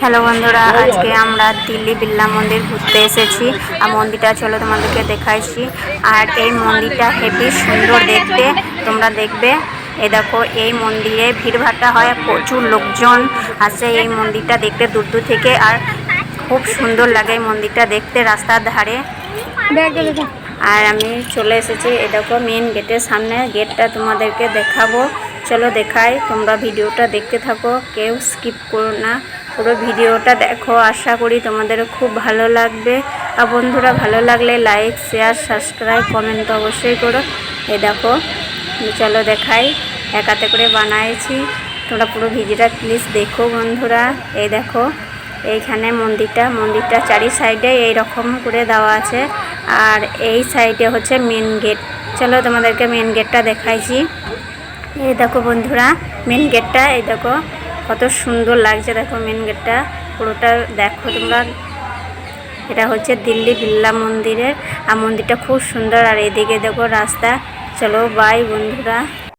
Hello বন্ধুরা আজকে আমরা দিল্লি বিড়লা মন্দির ঘুরতে এসেছি। আর মন্দিরটা চলো তোমাদেরকে দেখাইছি। আর এই মন্দিরটা হেভি সুন্দর দেখতে তোমরা দেখবে। এ দেখো এই মন্দিরে ভিড়ভাট্টা হয় প্রচুর লোকজন আসে এই মন্দিরটা দেখতে দূর দূর থেকে। আর খুব সুন্দর লাগে এই মন্দিরটা দেখতে রাস্তার ধারে। আর আমি চলে এসেছি এ দেখো মেন গেটের সামনে। গেটটা তোমাদেরকে দেখাবো। চলো দেখাই তোমরা ভিডিওটা দেখতে থাকো কেউ স্কিপ করো না। পুরো ভিডিওটা দেখো। আশা করি তোমাদের খুব ভালো লাগবে। আর বন্ধুরা, ভালো লাগলে লাইক শেয়ার সাবস্ক্রাইব কমেন্ট তো অবশ্যই করো। এ দেখো চলো দেখাই। একাতে করে বানাইছি। তোমরা পুরো ভিডিওটা প্লিজ দেখো বন্ধুরা। এই দেখো, এইখানে মন্দিরটা মন্দিরটা চারি সাইডে এই রকম করে দেওয়া আছে। আর এই সাইডে হচ্ছে মেন গেট চলো তোমাদেরকে মেন গেটটা দেখাইছি। এই দেখো বন্ধুরা মেন গেটটা এই দেখো। কত সুন্দর লাগছে দেখো মেন গেটটা পুরোটা দেখো তোমরা। এটা হচ্ছে দিল্লি বিল্লা মন্দিরের। আর মন্দিরটা খুব সুন্দর। আর এদিকে দেখো রাস্তা। চলো বাই বন্ধুরা।